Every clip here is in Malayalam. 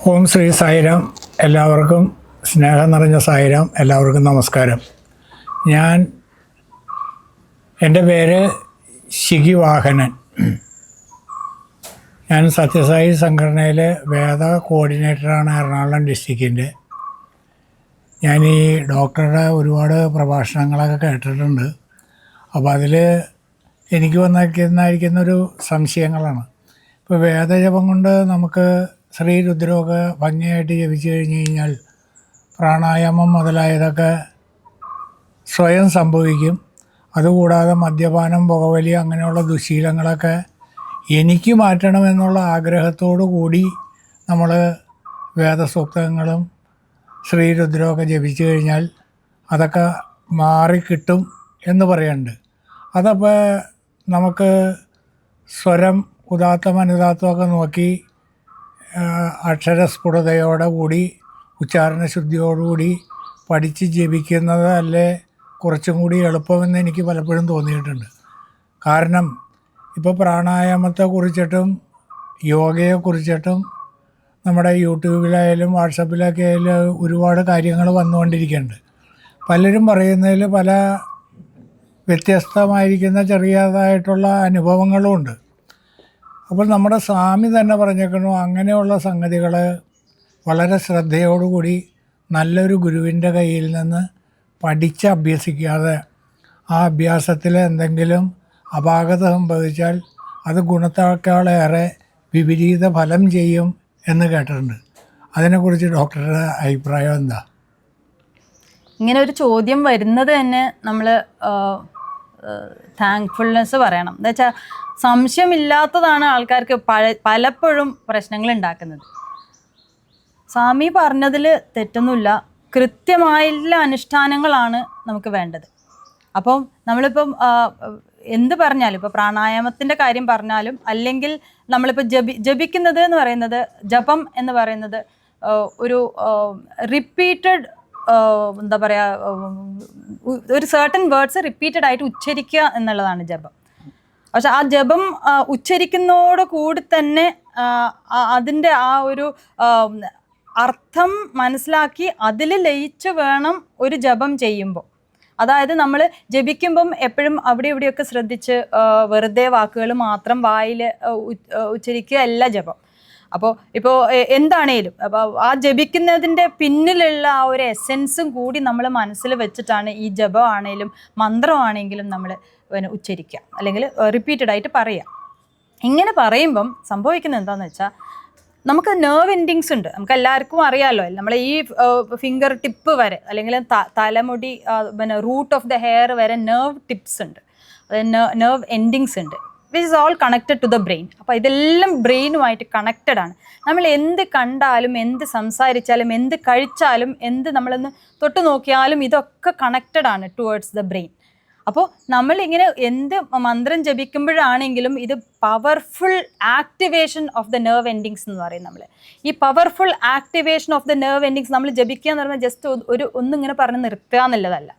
ഓം ശ്രീ സായിരാം. എല്ലാവർക്കും സ്നേഹം നിറഞ്ഞ സായിരാം. എല്ലാവർക്കും നമസ്കാരം. ഞാൻ എന്റെ പേര് ശിഖി വാഹനൻ ഞാൻ സത്യസായി സംഘടനയിലെ വേദ കോർഡിനേറ്ററാണ് എറണാകുളം ഡിസ്ട്രിക്റ്റിന്റെ. ഞാൻ ഈ ഡോക്ടറുടെ ഒരുപാട് പ്രഭാഷണങ്ങളൊക്കെ കേട്ടിട്ടുണ്ട്. അപ്പോൾ അതിൽ എനിക്ക് വന്നിരിക്കുന്ന ഒരു സംശയങ്ങളാണ്. ഇപ്പോൾ വേദജപം കൊണ്ട് നമുക്ക് ശ്രീ രുദ്രമൊക്കെ ഭംഗിയായിട്ട് ജപിച്ചു കഴിഞ്ഞ് കഴിഞ്ഞാൽ പ്രാണായാമം മുതലായതൊക്കെ സ്വയം സംഭവിക്കും. അതുകൂടാതെ മദ്യപാനം പുകവലി അങ്ങനെയുള്ള ദുശീലങ്ങളൊക്കെ എനിക്ക് മാറ്റണമെന്നുള്ള ആഗ്രഹത്തോടു കൂടി നമ്മൾ വേദസൂക്തങ്ങളും ശ്രീരുദ്രമൊക്കെ ജപിച്ചു കഴിഞ്ഞാൽ അതൊക്കെ മാറിക്കിട്ടും എന്ന് പറയുന്നുണ്ട്. അതപ്പോൾ നമുക്ക് സ്വരം ഉദാത്തം അനുദാത്തമൊക്കെ നോക്കി ആ, അക്ഷരസ്ഫുടതയോടെ കൂടി ഉച്ചാരണ ശുദ്ധിയോടുകൂടി പഠിച്ച് ജപിക്കുന്നത് അല്ലേ കുറച്ചും കൂടി എളുപ്പമെന്ന് എനിക്ക് പലപ്പോഴും തോന്നിയിട്ടുണ്ട്. കാരണം ഇപ്പോൾ പ്രാണായാമത്തെ കുറിച്ചിട്ടും യോഗയെ കുറിച്ചിട്ടും നമ്മുടെ യൂട്യൂബിലായാലും വാട്സപ്പിലൊക്കെ ആയാലും ഒരുപാട് കാര്യങ്ങൾ വന്നുകൊണ്ടിരിക്കുന്നുണ്ട്. പലരും പറയുന്നതിൽ പല വ്യത്യസ്തമായിരിക്കുന്ന ചെറിയതായിട്ടുള്ള അനുഭവങ്ങളും ഉണ്ട്. അപ്പോൾ നമ്മുടെ സ്വാമി തന്നെ പറഞ്ഞേക്കണു അങ്ങനെയുള്ള സംഗതികൾ വളരെ ശ്രദ്ധയോടുകൂടി നല്ലൊരു ഗുരുവിന്റെ കയ്യിൽ നിന്ന് പഠിച്ച് അഭ്യസിക്കാതെ ആ അഭ്യാസത്തിൽ എന്തെങ്കിലും അപാകത സംഭവിച്ചാൽ അത് ഗുണത്തേക്കാളേറെ വിപരീത ഫലം ചെയ്യും എന്ന് കേട്ടിട്ടുണ്ട്. അതിനെക്കുറിച്ച് ഡോക്ടറുടെ അഭിപ്രായം എന്താ? ഇങ്ങനെ ഒരു ചോദ്യം വരുന്നത് തന്നെ നമ്മൾ താങ്ക്ഫുൾനെസ് പറയണം. എന്താ വെച്ചാൽ സംശയമില്ലാത്തതാണ് ആൾക്കാർക്ക് പല പലപ്പോഴും പ്രശ്നങ്ങൾ ഉണ്ടാക്കുന്നത്. സ്വാമി പറഞ്ഞതിൽ തെറ്റൊന്നുമില്ല. കൃത്യമായുള്ള അനുഷ്ഠാനങ്ങളാണ് നമുക്ക് വേണ്ടത്. അപ്പം നമ്മളിപ്പം എന്ത് പറഞ്ഞാലും ഇപ്പോൾ പ്രാണായാമത്തിന്റെ കാര്യം പറഞ്ഞാലും അല്ലെങ്കിൽ നമ്മളിപ്പോൾ ജപി ജപിക്കുന്നത് എന്ന് പറയുന്നത് ജപം എന്ന് പറയുന്നത് ഒരു റിപ്പീറ്റഡ് എന്താ പറയാ ഒരു സർട്ടൻ വേർഡ്സ് റിപ്പീറ്റഡ് ആയിട്ട് ഉച്ചരിക്കുക എന്നുള്ളതാണ് ജപം. പക്ഷെ ആ ജപം ഉച്ചരിക്കുന്നതോട് കൂടി തന്നെ അതിന്റെ ആ ഒരു അർത്ഥം മനസ്സിലാക്കി അതിൽ ലയിച്ച് വേണം ഒരു ജപം ചെയ്യുമ്പോൾ. അതായത് നമ്മൾ ജപിക്കുമ്പം എപ്പോഴും അവിടെ ഇവിടെയൊക്കെ ശ്രദ്ധിച്ച് വെറുതെ വാക്കുകൾ മാത്രം വായിൽ ഉച്ചരിക്കുക അല്ല ജപം. അപ്പോൾ ഇപ്പോൾ എന്താണേലും അപ്പോൾ ആ ജപിക്കുന്നതിന്റെ പിന്നിലുള്ള ആ ഒരു എസെൻസും കൂടി നമ്മൾ മനസ്സിൽ വെച്ചിട്ടാണ് ഈ ജപമാണേലും മന്ത്രമാണെങ്കിലും നമ്മൾ ഉച്ചരിക്കുക. അല്ലെങ്കിൽ റിപ്പീറ്റഡ് ആയിട്ട് പറയുക. ഇങ്ങനെ പറയുമ്പം സംഭവിക്കുന്നത് എന്താണെന്ന് വെച്ചാൽ നമുക്ക് നെർവ് എൻഡിങ്സ് ഉണ്ട്. നമുക്ക് എല്ലാവർക്കും അറിയാമല്ലോ നമ്മളെ ഈ ഫിംഗർ ടിപ്പ് വരെ അല്ലെങ്കിൽ തലമുടി പിന്നെ റൂട്ട് ഓഫ് ദ ഹെയർ വരെ നെർവ് ടിപ്സ് ഉണ്ട്. അതായത് നെർവ് എൻഡിങ്സ് ഉണ്ട്. Which is all connected to the brain അപ്പോൾ ഇതെല്ലാം ബ്രെയിനുമായിട്ട് കണക്റ്റഡ് ആണ്. നമ്മൾ എന്ത് കണ്ടാലും എന്ത് സംസാരിച്ചാലും എന്ത് കഴിച്ചാലും എന്ത് നമ്മളൊന്ന് തൊട്ട് നോക്കിയാലും ഇതൊക്കെ കണക്റ്റഡ് ആണ് ടുവേർഡ്സ് ദ ബ്രെയിൻ അപ്പോൾ നമ്മളിങ്ങനെ എന്ത് മന്ത്രം ജപിക്കുമ്പോഴാണെങ്കിലും ഇത് powerful activation of the nerve endings എന്ന് പറയും നമ്മൾ ഈ powerful activation of the nerve endings നമ്മൾ ജപിക്കുക എന്ന് പറഞ്ഞാൽ ജസ്റ്റ് ഒരു ഒന്നിങ്ങനെ പറഞ്ഞ് നിർത്തുക എന്നുള്ളതല്ല.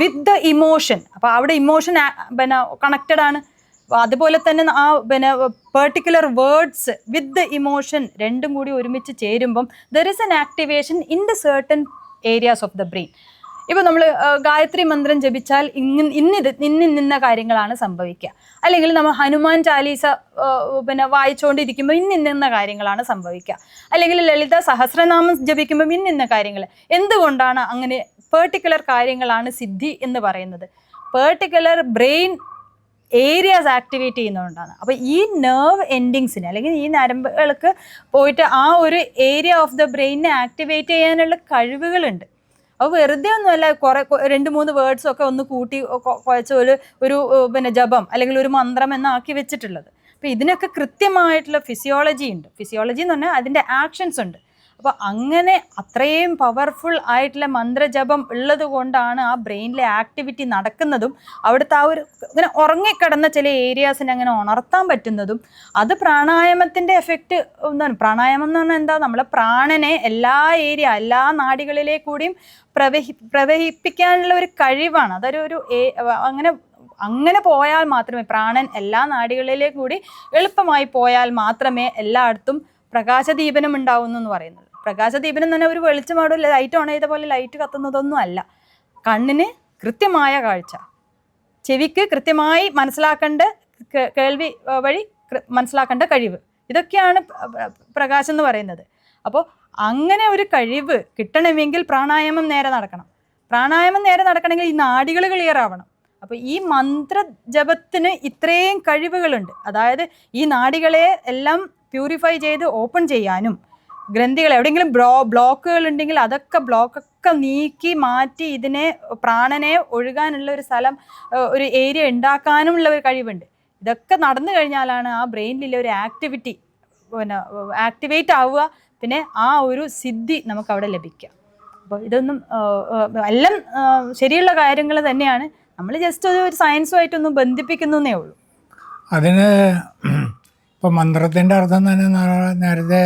വിത്ത് ദ ഇമോഷൻ അപ്പോൾ അവിടെ ഇമോഷൻ പിന്നെ കണക്റ്റഡ് ആണ്. അതുപോലെ തന്നെ ആ പിന്നെ പെർട്ടിക്കുലർ വേർഡ്സ് വിത്ത് ഇമോഷൻ രണ്ടും കൂടി ഒരുമിച്ച് ചേരുമ്പം there is an activation in the certain areas of the brain ഇപ്പൊ നമ്മൾ ഗായത്രി മന്ത്രം ജപിച്ചാൽ ഇന്ന് ഇന്നിത് ഇന്ന് നിന്ന കാര്യങ്ങളാണ് സംഭവിക്കുക. അല്ലെങ്കിൽ നമ്മൾ ഹനുമാൻ ചാലീസ പിന്നെ വായിച്ചുകൊണ്ടിരിക്കുമ്പോൾ ഇന്നിന്ന കാര്യങ്ങളാണ് സംഭവിക്കുക. അല്ലെങ്കിൽ ലളിത സഹസ്രനാമം ജപിക്കുമ്പോൾ ഇന്നിന്ന കാര്യങ്ങൾ. എന്തുകൊണ്ടാണ് അങ്ങനെ പേർട്ടിക്കുലർ കാര്യങ്ങളാണ് സിദ്ധി എന്ന് പറയുന്നത്? പേർട്ടിക്കുലർ ബ്രെയിൻ ഏരിയാസ് ആക്ടിവേറ്റ് ചെയ്യുന്നതുകൊണ്ടാണ്. അപ്പോൾ ഈ നെർവ് എൻഡിങ്സിന് അല്ലെങ്കിൽ ഈ നരമ്പുകൾക്ക് പോയിട്ട് ആ ഒരു ഏരിയ ഓഫ് ദ ബ്രെയിനെ ആക്ടിവേറ്റ് ചെയ്യാനുള്ള കഴിവുകളുണ്ട്. അപ്പോൾ വെറുതെ ഒന്നുമല്ല കുറെ രണ്ട് മൂന്ന് വേർഡ്സ് ഒക്കെ ഒന്ന് കൂട്ടി കുഴച്ച ഒരു ഒരു പിന്നെ ജപം അല്ലെങ്കിൽ ഒരു മന്ത്രം എന്നാക്കി വെച്ചിട്ടുള്ളത്. അപ്പോൾ ഇതിനൊക്കെ കൃത്യമായിട്ടുള്ള ഫിസിയോളജി ഉണ്ട്. ഫിസിയോളജി എന്ന് പറഞ്ഞാൽ അതിന്റെ ആക്ഷൻസ് ഉണ്ട്. അപ്പോൾ അങ്ങനെ അത്രയും പവർഫുൾ ആയിട്ടുള്ള മന്ത്രജപം ഉള്ളത് കൊണ്ടാണ് ആ ബ്രെയിനിലെ ആക്ടിവിറ്റി നടക്കുന്നതും അവിടുത്തെ ആ ഒരു ഇങ്ങനെ ഉറങ്ങിക്കിടന്ന ചില ഏരിയാസിനെ അങ്ങനെ ഉണർത്താൻ പറ്റുന്നതും അത് പ്രാണായാമത്തിന്റെ എഫക്റ്റ് എന്താണ്? പ്രാണായാമം എന്ന് പറഞ്ഞാൽ എന്താ? നമ്മളെ പ്രാണനെ എല്ലാ ഏരിയ എല്ലാ നാടികളിലെ കൂടിയും പ്രവഹി പ്രവഹിപ്പിക്കാനുള്ള ഒരു കഴിവാണ്. അതൊരു ഒരു അങ്ങനെ അങ്ങനെ പോയാൽ മാത്രമേ പ്രാണൻ എല്ലാ നാടികളിലേക്കും കൂടി എളുപ്പമായി പോയാൽ മാത്രമേ എല്ലായിടത്തും പ്രകാശദീപനം ഉണ്ടാവുന്നു എന്ന് പറയുന്നത്. പ്രകാശദീപനം തന്നെ ഒരു വെളിച്ചമാടും ലൈറ്റ് ഓൺ ചെയ്ത പോലെ ലൈറ്റ് കത്തുന്നതൊന്നും അല്ല. കണ്ണിന് കൃത്യമായ കാഴ്ച. ചെവിക്ക് കൃത്യമായി മനസ്സിലാക്കേണ്ട കേൾവി വഴി മനസ്സിലാക്കേണ്ട കഴിവ്. ഇതൊക്കെയാണ് പ്ര- പ്ര- പ്രകാശം എന്ന് പറയുന്നത്. അപ്പോൾ അങ്ങനെ ഒരു കഴിവ് കിട്ടണമെങ്കിൽ പ്രാണായാമം നേരെ നടക്കണം. പ്രാണായാമം നേരെ നടക്കണമെങ്കിൽ ഈ നാടികൾ ക്ലിയർ ആവണം. അപ്പോൾ ഈ മന്ത്രജപത്തിന് ഇത്രയും കഴിവുകളുണ്ട്. അതായത് ഈ നാടികളെ എല്ലാം പ്യൂരിഫൈ ചെയ്ത് ഓപ്പൺ ചെയ്യാനും ഗ്രന്ഥികൾ എവിടെയെങ്കിലും ബ്ലോ ബ്ലോക്കുകൾ ഉണ്ടെങ്കിൽ അതൊക്കെ ബ്ലോക്കൊക്കെ നീക്കി മാറ്റി ഇതിനെ പ്രാണനെ ഒഴുകാനുള്ള ഒരു സ്ഥലം ഒരു ഏരിയ ഉണ്ടാക്കാനുമുള്ള ഒരു കഴിവുണ്ട്. ഇതൊക്കെ നടന്നു കഴിഞ്ഞാലാണ് ആ ബ്രെയിനിലെ ഒരു ആക്ടിവിറ്റി പിന്നെ ആക്ടിവേറ്റ് ആവുക. പിന്നെ ആ ഒരു സിദ്ധി നമുക്ക് അവിടെ ലഭിക്കുക. അപ്പോൾ ഇതൊന്നും എല്ലാം ശരിയുള്ള കാര്യങ്ങൾ തന്നെയാണ്. നമ്മൾ ജസ്റ്റ് ഒരു ഒരു സയൻസുമായിട്ടൊന്നും ബന്ധിപ്പിക്കുന്നേ ഉള്ളൂ. അതിന് ഇപ്പം മന്ത്രത്തിന്റെ അർത്ഥം തന്നെ നേരത്തെ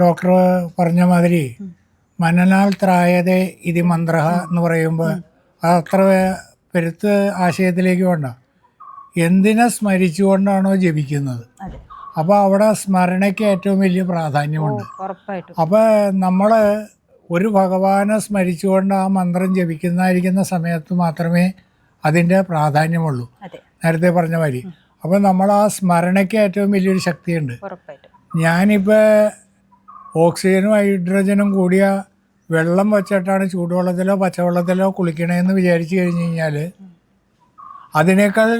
ഡോക്ടർ പറഞ്ഞ മാതിരി മനനാൽ ത്രായതേ ഇതി മന്ത്ര എന്ന് പറയുമ്പോൾ അത് അത്ര പെരുത്ത് ആശയത്തിലേക്ക് വേണ്ട. എന്തിനെ സ്മരിച്ചുകൊണ്ടാണോ ജപിക്കുന്നത്? അപ്പോൾ അവിടെ സ്മരണയ്ക്ക് ഏറ്റവും വലിയ പ്രാധാന്യമുണ്ട്. അപ്പോൾ നമ്മൾ ഒരു ഭഗവാനെ സ്മരിച്ചുകൊണ്ട് ആ മന്ത്രം ജപിക്കുന്നതായിരിക്കുന്ന സമയത്ത് മാത്രമേ അതിന്റെ പ്രാധാന്യമുള്ളൂ. നേരത്തെ പറഞ്ഞ മാതിരി. അപ്പോൾ നമ്മൾ ആ സ്മരണയ്ക്ക് ഏറ്റവും വലിയൊരു ശക്തിയുണ്ട്. ഞാനിപ്പോൾ ഓക്സിജനും ഹൈഡ്രജനും കൂടിയ വെള്ളം വച്ചിട്ടാണ് ചൂടുവെള്ളത്തിലോ പച്ചവെള്ളത്തിലോ കുളിക്കണമെന്ന് വിചാരിച്ചു കഴിഞ്ഞ് കഴിഞ്ഞാൽ അതിനേക്കാൾ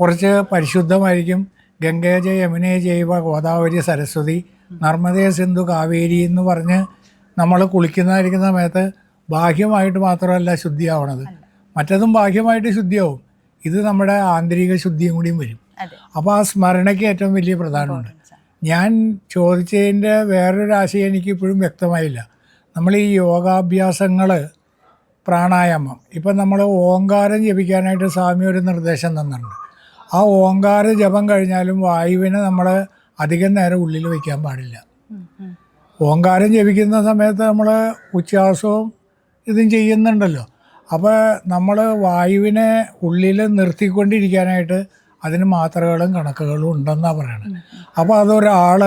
കുറച്ച് പരിശുദ്ധമായിരിക്കും ഗംഗേജ യമുനേ ജൈവ ഗോദാവരി സരസ്വതി നർമ്മദേ സിന്ധു കാവേരി എന്ന് പറഞ്ഞ് നമ്മൾ കുളിക്കുന്നതായിരിക്കുന്ന സമയത്ത് ബാഹ്യമായിട്ട് മാത്രമല്ല ശുദ്ധിയാവണത്. മറ്റതും ബാഹ്യമായിട്ട് ശുദ്ധിയാവും. ഇത് നമ്മുടെ ആന്തരിക ശുദ്ധിയും കൂടിയും വരും. അപ്പോൾ ആ സ്മരണയ്ക്ക് ഏറ്റവും വലിയ പ്രധാനമുണ്ട്. ഞാൻ ചോദിച്ചതിന്റെ വേറൊരു ആശയം എനിക്ക് ഇപ്പോഴും വ്യക്തമായില്ല. നമ്മൾ ഈ യോഗാഭ്യാസങ്ങൾ പ്രാണായാമം ഇപ്പം നമ്മൾ ഓങ്കാരം ജപിക്കാനായിട്ട് സ്വാമി ഒരു നിർദ്ദേശം തന്നിട്ടുണ്ട്. ആ ഓങ്കാര ജപം കഴിഞ്ഞാലും വായുവിനെ നമ്മൾ അധികം നേരം ഉള്ളിൽ വയ്ക്കാൻ പാടില്ല. ഓങ്കാരം ജപിക്കുന്ന സമയത്ത് നമ്മൾ ഉച്ഛ്വാസവും ഇതും ചെയ്യുന്നുണ്ടല്ലോ. അപ്പോൾ നമ്മൾ വായുവിനെ ഉള്ളിൽ നിർത്തിക്കൊണ്ടിരിക്കാനായിട്ട് അതിന് മാത്രകളും കണക്കുകളും ഉണ്ടെന്നാണ് പറയുന്നത് അപ്പോൾ അതൊരാൾ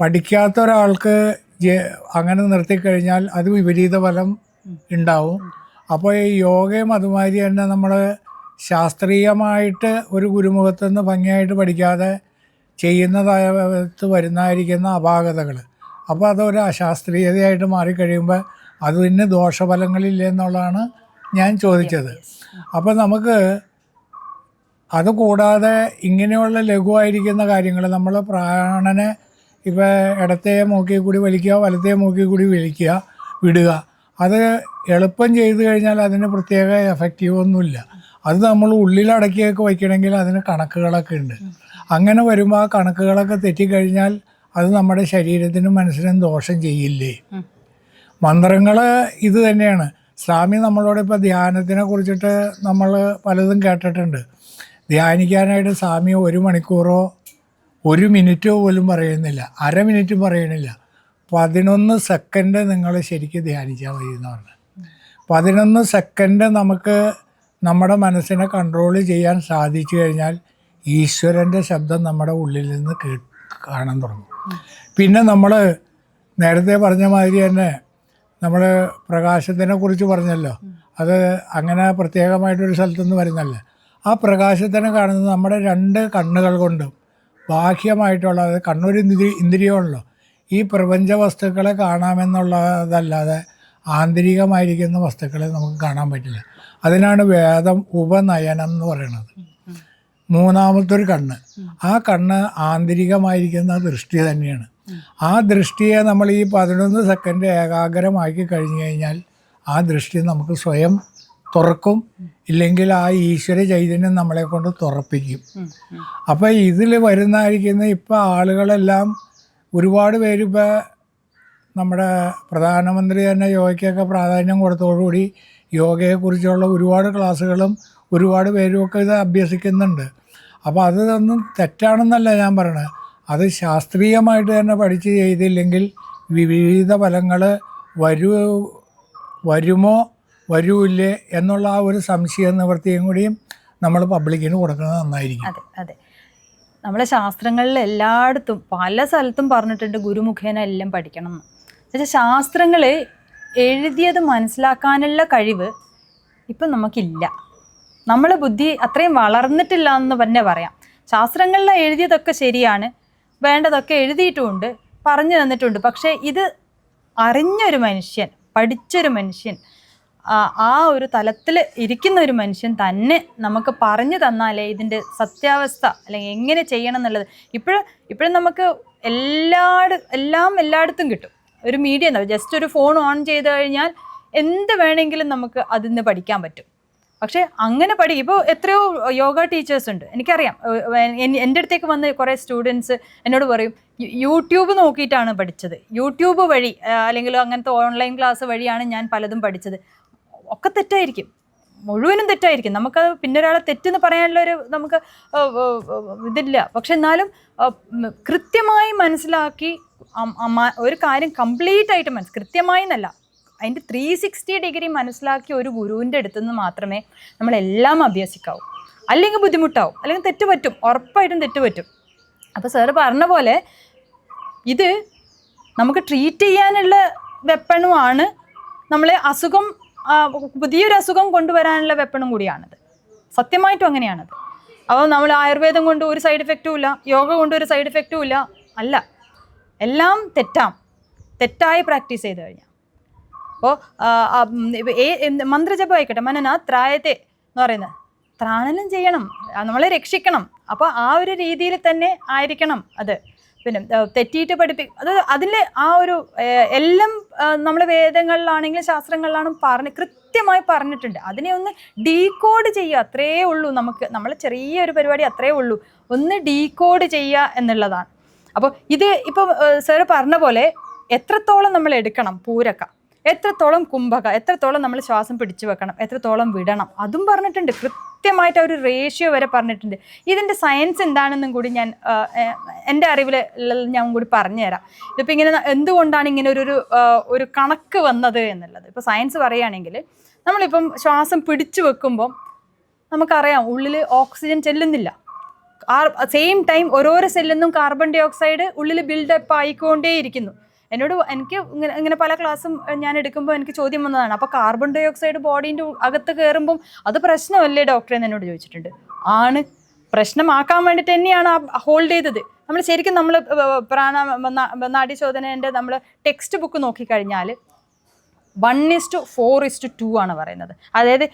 പഠിക്കാത്ത ഒരാൾക്ക് അങ്ങനെ നിർത്തിക്കഴിഞ്ഞാൽ അത് വിപരീത ഫലം ഉണ്ടാവും. അപ്പോൾ ഈ യോഗയും അതുമാതിരി തന്നെ നമ്മൾ ശാസ്ത്രീയമായിട്ട് ഒരു ഗുരുമുഖത്തു നിന്ന് ഭംഗിയായിട്ട് പഠിക്കാതെ ചെയ്യുന്നതായത്ത് വരുന്നതായിരിക്കുന്ന അപാകതകൾ അപ്പോൾ അതൊരു അശാസ്ത്രീയതയായിട്ട് മാറിക്കഴിയുമ്പോൾ അതിന് ദോഷഫലങ്ങളില്ല എന്നുള്ളതാണ് ഞാൻ ചോദിച്ചത്. അപ്പോൾ നമുക്ക് അതുകൂടാതെ ഇങ്ങനെയുള്ള ലഘുവായിരിക്കുന്ന കാര്യങ്ങൾ നമ്മൾ പ്രാണനെ ഇപ്പോൾ ഇടത്തെ മൂക്കിൽ കൂടി വലിക്കുക വലത്തെ മൂക്കിൽ കൂടി വലിക്കുക വിടുക അത് എളുപ്പം ചെയ്തു കഴിഞ്ഞാൽ അതിന് പ്രത്യേക എഫക്റ്റീവ് ഒന്നുമില്ല. അത് നമ്മൾ ഉള്ളിലടക്കിയൊക്കെ വയ്ക്കണമെങ്കിൽ അതിന് കണക്കുകളൊക്കെ ഉണ്ട്. അങ്ങനെ വരുമ്പോൾ ആ കണക്കുകളൊക്കെ തെറ്റിക്കഴിഞ്ഞാൽ അത് നമ്മുടെ ശരീരത്തിനും മനസ്സിനും ദോഷം ചെയ്യില്ലേ. മന്ത്രങ്ങൾ ഇത് തന്നെയാണ്. സ്വാമി നമ്മളോട് ഇപ്പോൾ ധ്യാനത്തിനെ കുറിച്ചിട്ട് നമ്മൾ പലതും കേട്ടിട്ടുണ്ട്. ധ്യാനിക്കാനായിട്ട് സ്വാമി ഒരു മണിക്കൂറോ ഒരു മിനിറ്റോ പോലും പറയുന്നില്ല. അര മിനിറ്റ് പറയണില്ല പതിനൊന്ന് സെക്കൻഡ് നിങ്ങൾ ശരിക്കും ധ്യാനിച്ചാൽ മതി എന്ന് പറഞ്ഞു. പതിനൊന്ന് സെക്കൻഡ് നമുക്ക് നമ്മുടെ മനസ്സിനെ കൺട്രോൾ ചെയ്യാൻ സാധിച്ചു കഴിഞ്ഞാൽ ഈശ്വരന്റെ ശബ്ദം നമ്മുടെ ഉള്ളിൽ നിന്ന് കേ കാണാൻ തുടങ്ങും. പിന്നെ നമ്മൾ നേരത്തെ പറഞ്ഞ മാതിരി തന്നെ നമ്മൾ പ്രകാശത്തിനെ കുറിച്ച് പറഞ്ഞല്ലോ. അത് അങ്ങനെ പ്രത്യേകമായിട്ടൊരു സ്ഥലത്തുനിന്ന് വരുന്നല്ല ആ പ്രകാശത്തിനെ കാണുന്നത് നമ്മുടെ രണ്ട് കണ്ണുകൾ കൊണ്ടും ബാഹ്യമായിട്ടുള്ള അത് കണ്ണൊരു ഇന്ദ്രി ഈ പ്രപഞ്ച വസ്തുക്കളെ കാണാമെന്നുള്ളതല്ലാതെ ആന്തരികമായിരിക്കുന്ന വസ്തുക്കളെ നമുക്ക് കാണാൻ പറ്റില്ല. അതിനാണ് വേദം ഉപനയനം എന്ന് പറയുന്നത്. മൂന്നാമത്തെ ഒരു കണ്ണ്. ആ കണ്ണ് ആന്തരികമായിരിക്കുന്ന ദൃഷ്ടി തന്നെയാണ്. ആ ദൃഷ്ടിയെ നമ്മൾ ഈ പതിനൊന്ന് സെക്കൻഡ് ഏകാഗ്രമാക്കി കഴിഞ്ഞു കഴിഞ്ഞാൽ ആ ദൃഷ്ടി നമുക്ക് സ്വയം തുറക്കും. ഇല്ലെങ്കിൽ ആ ഈശ്വര ചൈതന്യം നമ്മളെ കൊണ്ട് തുറപ്പിക്കും. അപ്പോൾ ഇതിൽ വരുന്നതായിരിക്കുന്ന ഇപ്പോൾ ആളുകളെല്ലാം ഒരുപാട് പേര് ഇപ്പോൾ നമ്മുടെ പ്രധാനമന്ത്രി തന്നെ യോഗയ്ക്കൊക്കെ പ്രാധാന്യം കൊടുത്തോടുകൂടി യോഗയെക്കുറിച്ചുള്ള ഒരുപാട് ക്ലാസ്സുകളും ഒരുപാട് പേരുമൊക്കെ ഇത് അഭ്യസിക്കുന്നുണ്ട്. അപ്പോൾ അതൊന്നും തെറ്റാണെന്നല്ല ഞാൻ പറയണത് അത് ശാസ്ത്രീയമായിട്ട് തന്നെ പഠിച്ച് ചെയ്തില്ലെങ്കിൽ വിവിധ ഫലങ്ങൾ വരൂ വരുമോ വരൂല്ലേ എന്നുള്ള ആ ഒരു സംശയ നിവൃത്തിയും കൂടിയും നമ്മൾ പബ്ലിക്കിന് കൊടുക്കുന്നത് നന്നായിരിക്കും. അതെ അതെ. നമ്മളെ ശാസ്ത്രങ്ങളിൽ എല്ലായിടത്തും പല സ്ഥലത്തും പറഞ്ഞിട്ടുണ്ട് ഗുരുമുഖേന എല്ലാം പഠിക്കണം എന്ന്. എന്നുവെച്ചാൽ ശാസ്ത്രങ്ങൾ എഴുതിയത് മനസ്സിലാക്കാനുള്ള കഴിവ് ഇപ്പം നമുക്കില്ല. നമ്മളെ ബുദ്ധി അത്രയും വളർന്നിട്ടില്ല എന്ന് തന്നെ പറയാം. ശാസ്ത്രങ്ങളിൽ എഴുതിയതൊക്കെ ശരിയാണ് വേണ്ടതൊക്കെ എഴുതിയിട്ടുമുണ്ട് പറഞ്ഞു തന്നിട്ടുണ്ട്. പക്ഷേ ഇത് അറിഞ്ഞൊരു മനുഷ്യൻ പഠിച്ചൊരു മനുഷ്യൻ ആ- ഒരു തലത്തിൽ ഇരിക്കുന്ന ഒരു മനുഷ്യൻ തന്നെ നമുക്ക് പറഞ്ഞു തന്നാലേ ഇതിന്റെ സത്യാവസ്ഥ അല്ലെങ്കിൽ എങ്ങനെ ചെയ്യണം എന്നുള്ളത്. ഇപ്പോഴും ഇപ്പോഴും നമുക്ക് എല്ലാട് എല്ലാം എല്ലായിടത്തും കിട്ടും. ഒരു മീഡിയ എന്താ ജസ്റ്റ് ഒരു ഫോൺ ഓൺ ചെയ്ത് കഴിഞ്ഞാൽ എന്ത് വേണമെങ്കിലും നമുക്ക് അതിൽ നിന്ന് പഠിക്കാൻ പറ്റും. പക്ഷേ അങ്ങനെ പഠി ഇപ്പോൾ എത്രയോ യോഗ ടീച്ചേഴ്സ് ഉണ്ട്. എനിക്കറിയാം. എന്റെ അടുത്തേക്ക് വന്ന് കുറേ സ്റ്റുഡൻസ് എന്നോട് പറയും യൂട്യൂബ് നോക്കിയിട്ടാണ് പഠിച്ചത്. യൂട്യൂബ് വഴി അല്ലെങ്കിൽ അങ്ങനത്തെ ഓൺലൈൻ ക്ലാസ് വഴിയാണ് ഞാൻ പലതും പഠിച്ചത്. ഒക്കെ തെറ്റായിരിക്കും. മുഴുവനും തെറ്റായിരിക്കും. നമുക്കത് പിന്നെ ഒരാളെ തെറ്റെന്ന് പറയാനുള്ള ഒരു നമുക്ക് ഇതില്ല. പക്ഷെ എന്നാലും കൃത്യമായി മനസ്സിലാക്കി ഒരു കാര്യം കംപ്ലീറ്റ് ആയിട്ട് മനസ്സ് കൃത്യമായി എന്നല്ല. അതിന്റെ ത്രീ സിക്സ്റ്റി ഡിഗ്രി മനസ്സിലാക്കി ഒരു ഗുരുവിന്റെ അടുത്ത് നിന്ന് മാത്രമേ നമ്മളെല്ലാം അഭ്യസിക്കാവൂ. അല്ലെങ്കിൽ ബുദ്ധിമുട്ടാവും. അല്ലെങ്കിൽ തെറ്റ് പറ്റും. ഉറപ്പായിട്ടും തെറ്റ് പറ്റും. അപ്പോൾ സാറ് പറഞ്ഞ പോലെ ഇത് നമുക്ക് ട്രീറ്റ് ചെയ്യാനുള്ള വെപ്പണുമാണ് നമ്മളെ അസുഖം പുതിയൊരു അസുഖം കൊണ്ടുവരാനുള്ള വെപ്പണും കൂടിയാണത്. സത്യമായിട്ടും അങ്ങനെയാണത്. അപ്പോൾ നമ്മൾ ആയുർവേദം കൊണ്ട് ഒരു സൈഡ് ഇഫക്റ്റും ഇല്ല യോഗ കൊണ്ട് ഒരു സൈഡ് ഇഫക്റ്റും ഇല്ല അല്ല. എല്ലാം തെറ്റാം. തെറ്റായി പ്രാക്ടീസ് ചെയ്ത് കഴിഞ്ഞാൽ അപ്പോൾ മന്ത്രജപം ആയിക്കോട്ടെ മനന ത്രായത്തെ എന്ന് പറയുന്നത്. ത്രാണനം ചെയ്യണം നമ്മളെ രക്ഷിക്കണം. അപ്പോൾ ആ ഒരു രീതിയിൽ തന്നെ ആയിരിക്കണം അത്. ആ, തെറ്റിയിട്ട് പഠിപ്പി അത് അതിൽ ആ ഒരു എല്ലാം നമ്മൾ വേദങ്ങളിലാണെങ്കിലും ശാസ്ത്രങ്ങളിലാണെങ്കിലും പറഞ്ഞ് കൃത്യമായി പറഞ്ഞിട്ടുണ്ട്. അതിനെ ഒന്ന് ഡീകോഡ് ചെയ്യുക അത്രേ ഉള്ളൂ നമുക്ക്. നമ്മൾ ചെറിയൊരു പരിപാടി അത്രേ ഉള്ളൂ. ഒന്ന് ഡീകോഡ് ചെയ്യുക എന്നുള്ളതാണ്. അപ്പോൾ ഇത് ഇപ്പോൾ സാറ് പറഞ്ഞ പോലെ എത്രത്തോളം നമ്മൾ എടുക്കണം പൂരക്ക? എത്രത്തോളം കുംഭക? എത്രത്തോളം നമ്മൾ ശ്വാസം പിടിച്ചു വെക്കണം? എത്രത്തോളം വിടണം? അതും പറഞ്ഞിട്ടുണ്ട്. കൃത്യമായിട്ട് ഒരു റേഷ്യോ വരെ പറഞ്ഞിട്ടുണ്ട്. ഇതിന്റെ സയൻസ് എന്താണെന്നും കൂടി ഞാൻ എന്റെ അറിവിൽ ഞാൻ കൂടി പറഞ്ഞുതരാം. ഇതിപ്പോൾ ഇങ്ങനെ എന്തുകൊണ്ടാണ് ഇങ്ങനെ ഒരു ഒരു, ഒരു കണക്ക് വന്നത് എന്നുള്ളത്? ഇപ്പോൾ സയൻസ് പറയുകയാണെങ്കിൽ നമ്മളിപ്പം ശ്വാസം പിടിച്ചു വെക്കുമ്പം നമുക്കറിയാം ഉള്ളിൽ ഓക്സിജൻ ചെല്ലുന്നില്ല. സെയിം ടൈം ഓരോരോ സെല്ലിൽ നിന്നും കാർബൺ ഡൈ ഓക്സൈഡ് ഉള്ളിൽ ബിൽഡപ്പ് ആയിക്കൊണ്ടേയിരിക്കുന്നു. എന്നോട് എനിക്ക് ഇങ്ങനെ ഇങ്ങനെ പല ക്ലാസ്സും ഞാൻ എടുക്കുമ്പോൾ എനിക്ക് ചോദ്യം വന്നതാണ്. അപ്പോൾ കാർബൺ ഡൈ ഓക്സൈഡ് ബോഡീന്റെ അകത്ത് കയറുമ്പം അത് പ്രശ്നമല്ലേ ഡോക്ടറെ എന്ന് എന്നോട് ചോദിച്ചിട്ടുണ്ട്. ആണ്. പ്രശ്നമാക്കാൻ വേണ്ടിയിട്ട് തന്നെയാണ് ആ ഹോൾഡ് ചെയ്തത്. നമ്മൾ ശരിക്കും നമ്മൾ പ്രാണ നാടിശോധനേന്റെ നമ്മൾ ടെക്സ്റ്റ് ബുക്ക് നോക്കിക്കഴിഞ്ഞാൽ one is to four is to two ആണ് പറയുന്നത്. അതായത്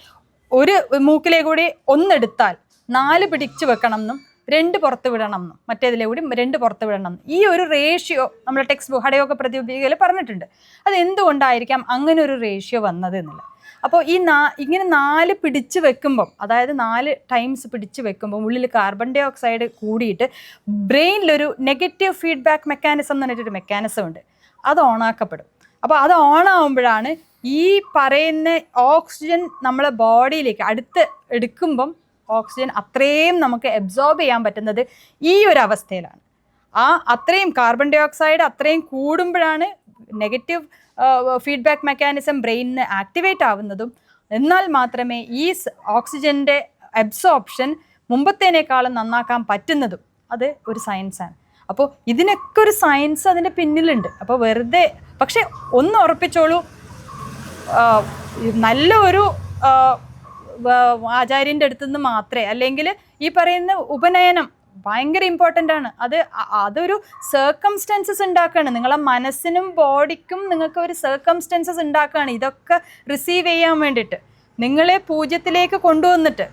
ഒരു മൂക്കിലെ കൂടി ഒന്നെടുത്താൽ നാല് പിടിച്ചു വെക്കണം എന്നും രണ്ട് പുറത്ത് വിടണം എന്നും. മറ്റേതിലെ കൂടി രണ്ട് പുറത്ത് വിടണം ഈ ഒരു റേഷ്യോ നമ്മൾ ടെക്സ്റ്റ് ബുക്ക് ഹടയൊക്കെ പ്രതിപികയിൽ പറഞ്ഞിട്ടുണ്ട്. അത് എന്തുകൊണ്ടായിരിക്കാം അങ്ങനെ ഒരു റേഷ്യോ വന്നത് എന്നുള്ളത് അപ്പോൾ ഈ നാ ഇങ്ങനെ നാല് പിടിച്ചു വെക്കുമ്പം അതായത് നാല് ടൈംസ് പിടിച്ചു വെക്കുമ്പോൾ ഉള്ളിൽ കാർബൺ ഡൈ ഓക്സൈഡ് കൂടിയിട്ട് ബ്രെയിനിലൊരു നെഗറ്റീവ് ഫീഡ്ബാക്ക് മെക്കാനിസം എന്ന് പറഞ്ഞിട്ടൊരു മെക്കാനിസം ഉണ്ട്. അത് ഓണാക്കപ്പെടും അപ്പോൾ അത് ഓണാവുമ്പോഴാണ് ഈ പറയുന്ന ഓക്സിജൻ നമ്മളെ ബോഡിയിലേക്ക് അടുത്ത് എടുക്കുമ്പം ഓക്സിജൻ അത്രയും നമുക്ക് അബ്സോർബ് ചെയ്യാൻ പറ്റുന്നത് ഈ ഒരു അവസ്ഥയിലാണ്. ആ അത്രയും കാർബൺ ഡൈ ഓക്സൈഡ് അത്രയും കൂടുമ്പോഴാണ് നെഗറ്റീവ് ഫീഡ്ബാക്ക് മെക്കാനിസം ബ്രെയിനിന് ആക്ടിവേറ്റ് ആവുന്നതും. എന്നാൽ മാത്രമേ ഈ ഓക്സിജന്റെ അബ്സോർപ്ഷൻ മുമ്പത്തേനേക്കാളും നന്നാക്കാൻ പറ്റുന്നതും അത് ഒരു സയൻസാണ് അപ്പോൾ ഇതിനൊക്കെ ഒരു സയൻസ് അതിന്റെ പിന്നിലുണ്ട്. അപ്പോൾ വെറുതെ പക്ഷെ ഒന്ന് ഉറപ്പിച്ചോളൂ. നല്ല ഒരു ആചാര്യന്റെ അടുത്തു നിന്ന് മാത്രമേ അല്ലെങ്കിൽ ഈ പറയുന്ന ഉപനയനം ഭയങ്കര ഇമ്പോർട്ടന്റ് ആണ്. അത് അതൊരു സർക്കംസ്റ്റൻസസ് ഉണ്ടാക്കുകയാണ് നിങ്ങളെ മനസ്സിനും ബോഡിക്കും നിങ്ങൾക്ക് ഒരു സർക്കംസ്റ്റൻസസ് ഉണ്ടാക്കുകയാണ് ഇതൊക്കെ റിസീവ് ചെയ്യാൻ വേണ്ടിയിട്ട്. നിങ്ങളെ പൂജ്യത്തിലേക്ക് കൊണ്ടുവന്നിട്ട്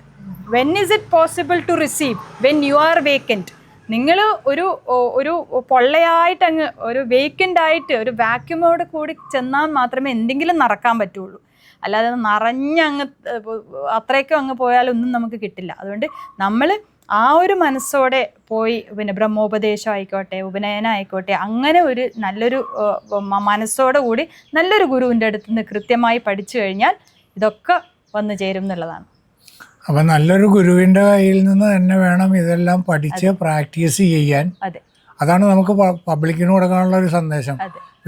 when is it possible to receive when you are vacant നിങ്ങൾ ഒരു ഒരു പൊള്ളയായിട്ട് അങ്ങ് ഒരു വേക്കന്റ് ആയിട്ട് ഒരു വാക്യൂമോട് കൂടി ചെന്നാൽ മാത്രമേ എന്തെങ്കിലും നടക്കാൻ പറ്റുള്ളൂ. അല്ലാതെ നിറഞ്ഞങ്ങ് അത്രയ്ക്കും അങ്ങ് പോയാലൊന്നും നമുക്ക് കിട്ടില്ല. അതുകൊണ്ട് നമ്മൾ ആ ഒരു മനസ്സോടെ പോയി പിന്നെ ബ്രഹ്മോപദേശം ആയിക്കോട്ടെ ഉപനയനം ആയിക്കോട്ടെ അങ്ങനെ ഒരു നല്ലൊരു മനസ്സോടെ കൂടി നല്ലൊരു ഗുരുവിന്റെ അടുത്ത് നിന്ന് കൃത്യമായി പഠിച്ചു കഴിഞ്ഞാൽ ഇതൊക്കെ വന്നു ചേരും എന്നുള്ളതാണ്. അപ്പം നല്ലൊരു ഗുരുവിന്റെ കയ്യിൽ നിന്ന് തന്നെ വേണം ഇതെല്ലാം പഠിച്ച് പ്രാക്ടീസ് ചെയ്യാൻ. അതെ. അതാണ് നമുക്ക് പബ്ലിക്കിന് കൊടുക്കാനുള്ള ഒരു സന്ദേശം.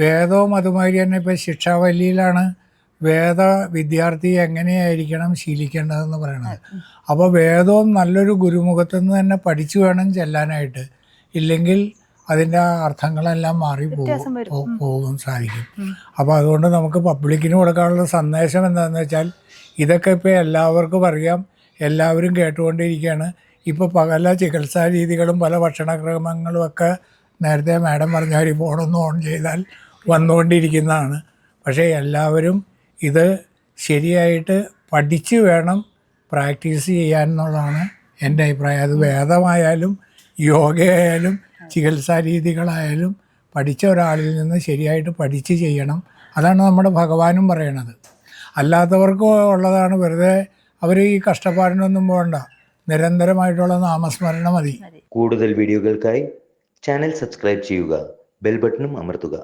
വേദവും അതുമാതിരി തന്നെ ഇപ്പം ശിക്ഷാവല്ലിയിലാണ് വേദ വിദ്യാർത്ഥി എങ്ങനെയായിരിക്കണം ശീലിക്കേണ്ടതെന്ന് പറയണത്. അപ്പോൾ വേദവും നല്ലൊരു ഗുരുമുഖത്തു നിന്ന് തന്നെ പഠിച്ചു വേണം ചെല്ലാനായിട്ട്. ഇല്ലെങ്കിൽ അതിന്റെ അർത്ഥങ്ങളെല്ലാം മാറി പോകും പോകും സാധിക്കും. അപ്പോൾ അതുകൊണ്ട് നമുക്ക് പബ്ലിക്കിന് കൊടുക്കാനുള്ള സന്ദേശം എന്താണെന്ന് വെച്ചാൽ ഇതൊക്കെ ഇപ്പോൾ എല്ലാവർക്കും അറിയാം എല്ലാവരും കേട്ടുകൊണ്ടിരിക്കുകയാണ്. ഇപ്പോൾ പല ചികിത്സാ രീതികളും പല ഭക്ഷണക്രമങ്ങളും ഒക്കെ നേരത്തെ മാഡം പറഞ്ഞ ഒരു ഫോണൊന്ന് ഓൺ ചെയ്താൽ വന്നുകൊണ്ടിരിക്കുന്നതാണ്. പക്ഷേ എല്ലാവരും ഇത് ശരിയായിട്ട് പഠിച്ച് വേണം പ്രാക്ടീസ് ചെയ്യാൻ എന്നുള്ളതാണ് എന്റെ അഭിപ്രായം. അത് വേദമായാലും യോഗയായാലും ചികിത്സാ രീതികളായാലും പഠിച്ച ഒരാളിൽ നിന്ന് ശരിയായിട്ട് പഠിച്ച് ചെയ്യണം. അതാണ് നമ്മുടെ ഭഗവാനും പറയണത്. അല്ലാത്തവർക്ക് ഉള്ളതാണ് വെറുതെ അവർ ഈ കഷ്ടപ്പാടിനൊന്നും പോകണ്ട. നിരന്തരമായിട്ടുള്ള നാമസ്മരണ മതി. കൂടുതൽ വീഡിയോകൾക്കായി ചാനൽ സബ്സ്ക്രൈബ് ചെയ്യുക. ബെൽ ബട്ടണും അമർത്തുക.